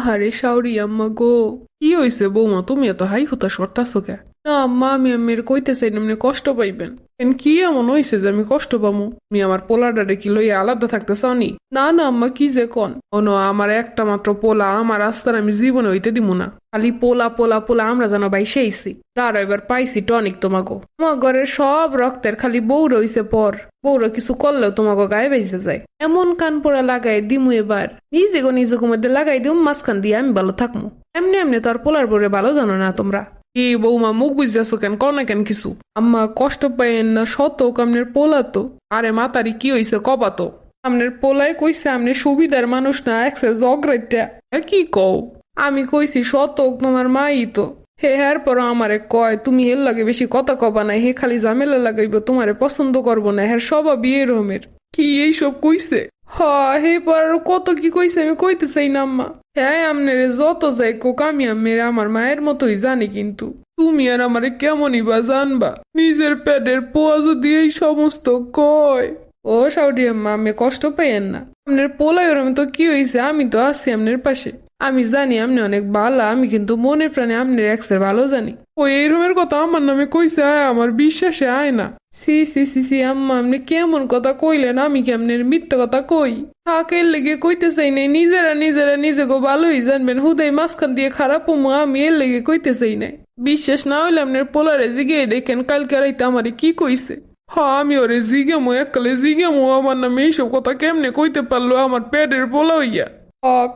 আহারে সাউরি আম্মা গো। কি হইছে বৌমা তুমি এত হাই হুতাশ করতাছো কে? না আম্মা আমি আমের কইতে না আপনি কষ্ট পাইবেন। এন কি এমন হইছে যে আমি কষ্ট পামু? আমি আমার পোলাডারে কি লইয়া আলাদা থাকতে চাওনি না না, আম্মা, কি যে কন? অনো, আমার একটা মাত্র পোলা, আমার রাস্তার আমি জীবনে হইতে দিমু না। খালি পোলা পোলা পোলা, আমরা যেন ভাই সেইছি তার এবার পাইছি টনিক তোমাগো। আমার ঘরের সব রক্তের খালি বউ রইছে পর। বউরা কিছু করলেও তোমাকে গায়ে বেঁচে যায়। এমন কান পোড়া লাগাই দিমু এবার। নিজে গো নিজেকে মধ্যে লাগাই দিম মাঝখান দিয়ে আমি ভালো থাকমু। এমনি এমনি তো আর পোলার পরে ভালো জানো না তোমরা। কি বৌমা, মুখ বুঝতেছো কেন? কর না কেন কিছু? আম্মা, কষ্ট পাইয়েন না, শত কামনের পোলা তো। আরে মাতারি, কি হইছে? কবা তো। আমনের পোলায় কইছে, আমনে সুবিধার মানুষ না একসে জগরেটটা কি কও? আমি কইছি, শত তোমার মাই তো। হে হ্যার পর আমারে কয়, তুমি এর লাগে বেশি কথা কবা না, হে খালি ঝামেলা লাগাইব, তোমারে পছন্দ করব না হ্যার সবা বিয়ে রমের কি এইসব কইছে? হ পর কত কি কইছে, আমি কইতে চাই না, আম্মা। হ্যাঁ আমনের যত যাই কোক, আমি আমের আমার মায়ের মতোই জানি কিন্তু। তুমি আর আমারে কেমনই বা জানবা? নিজের প্যাডের পোয়া যদি এই সমস্ত কয়। ও সাউডি আম্মা আমি কষ্ট পাইয়েন না। আপনার পোলাই ওরম তো কি হয়েছে আমি তো আছি আপনার পাশে। আমি জানি আপনি অনেক ভালো আমি কিন্তু মনে প্রাণে আপনার এক্সের ভালো জানি। ও এই রুমের কথা আমার নামে কইছে, আয়, আমার বিশ্বাসে আয় না। সি সি সি সি, আম্মা, আপনি কেমন কথা কইলেন, আমি কি আপনার মিথ্যা কথা কই? থাকের লেগে কইতে চাই নাই, নিজেরা নিজেরা নিজেকে ভালোই জানবেন, হুদাই মাঝখান দিয়ে খারাপ হমু আমি এর লেগে কইতে চাই নাই। বিশ্বাস না হইলে আপনার পোলারে জিগিয়ে দেখেন, কালকে রাইতে আমারে কি কইছে? হ, আমি ওরে জিগেমো, এককালে জিগেমো আমার নামে এইসব কথা কেমনে কইতে পারল, আমার পেটের পোলা হইয়া।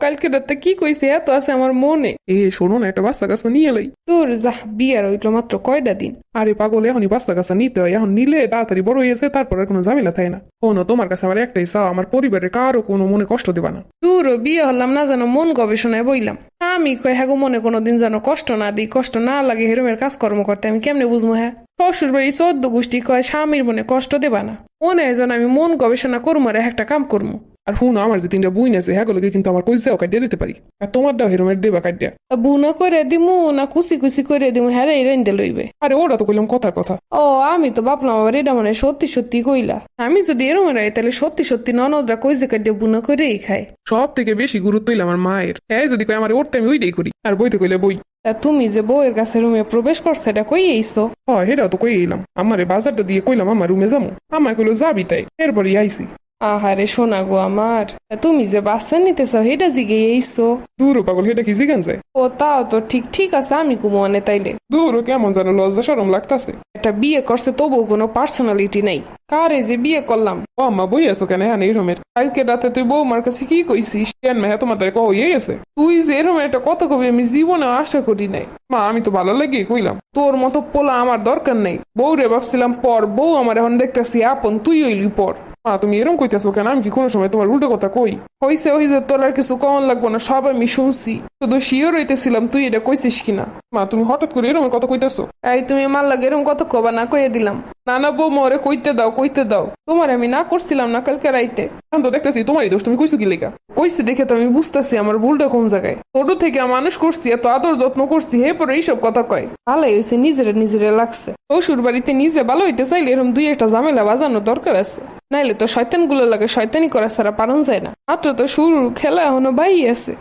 কালকে রাতে কি কইছে এত আছে আমার মনে? এ শোনো না একটা বাচ্চা কাছে নিয়ে লই। তোর যাহ বিয়ার হইল মাত্র কয়টা দিন? আরে পাগল এখনই বাচ্চা কাছে নিতে হয়। এখন নিলে তাড়াতাড়ি বড় হয়েছে তারপর আর কোনো ঝামেলা থাকে না। শোনো তোমার কাছে আমার একটাই চাও আমার পরিবারের কারও কোনো মনে কষ্ট দেবা না। দূর বিয়ে হলাম না যেন মন গবেষণায় বইলাম। আমি কই হ্যাঁ মনে কোনোদিন যেন কষ্ট না দিই কষ্ট না লাগে হেরমের কাজকর্ম করতে আমি কেমনে বুঝব হ্যাঁ? শ্বশুর বাড়ি চোদ্দ গোষ্ঠী কয় স্বামীর মনে কষ্ট দেবা না। মনে হয় যেন আমি মন গবেষণা করব আর একটা কাম করব আর হুন আমার যে তিনটা বই আছে হ্যাঁ কিন্তু আমার কইসাও কাটিয়ে দিতে পারি। আর তোমার তোমারটাও হেরমের দেবা কাটিয়া। বুনো করে দিমু না কুচি কুচি করে দিমু হ্যাঁ রে রেন্দে লইবে। আরে ওটা তো কইলাম কথা কথা। ও আমি তো ভাবলাম আবার এটা মানে সত্যি সত্যি কইলা। আমি যদি এরম রাই তাহলে সত্যি সত্যি ননদরা কইজে কাটিয়ে বুনো করেই খায়। সব থেকে বেশি গুরুত্ব হইলে আমার মায়ের। হ্যাঁ যদি কয় আমার ওরতে আমি ওইটাই করি আর বইতে কইলে বই। তা তুমি যে বউয়ের কাছে রুমে প্রবেশ করছ এটা কই এইছো হয় সেটাও তো কই এলাম আমারে বাজারটা দিয়ে কইলাম আমার রুমে যাব আমায় কইলো যাবি তাই এরপরই আইসি আহারে শোনা গো আমার। তুমি যে বাচ্চা নিতে চাও সেটা জিগে এইছো। দূর পাগল সেটা কি জিগান যায়? ও তাও তো ঠিক ঠিক আছে আমি কুমনে তাইলে। দূর কেমন যেন লজ্জা সরম লাগতাছে। একটা বিয়ে করছে তবু কোনো পার্সোনালিটি নাই। কারে যে বিয়ে করলাম? ও আম্মা বই আছো কেন হ্যাঁ এরমের কালকে রাতে তুই বৌমার কাছে কি কইছিস? কেন মেহা তোমার তাই কই আছে। তুই যে এরম একটা কথা কবি আমি জীবনে আশা করি নাই। মা আমি তো ভালো লাগে কইলাম। তোর মতো পোলা আমার দরকার নেই। বউ রে ভাবছিলাম পর বউ আমার এখন দেখতেছি আপন তুই হইলি পর। মা তুমি এরম কইতেছো কেন? আমি কি কোনো সময় তোমার উল্টো কথা কই? হইছে হইছে তোর আর কিছু কমন লাগবো না সব আমি শুনছি। শুধু শিওর হইতেছিলাম তুই এটা কইছিস কিনা? মা তুমি হঠাৎ করে এরম কথা কইতেছো? এই তুমি মার লাগে এরম কথা কবা না কইয়ে দিলাম। না না বউ মরে কইতে দাও কইতে দাও। তোমার আমি না করছিলাম না কালকে রাইতে। আমি তো দেখতেছি তোমারই দোষ তুমি কইছো কি লেখা কইছি দেখে তো আমি বুঝতেছি আমার ভুলটা কোন জায়গায়। ছোট থেকে মানুষ করছি এত আদর যত্ন করছি হে পরে এইসব কথা কয়। ভালোই হয়েছে নিজেরে নিজেরে লাগছে। শ্বশুর বাড়িতে নিজে ভালো হইতে চাইলে এরকম দুই একটা ঝামেলা বাজানো দরকার আছে। নাইলে তো শয়তানগুলো লাগে শয়তানি করা ছাড়া পারন যায় না। মাত্র তো শুরু খেলা এখনও বাই আছে।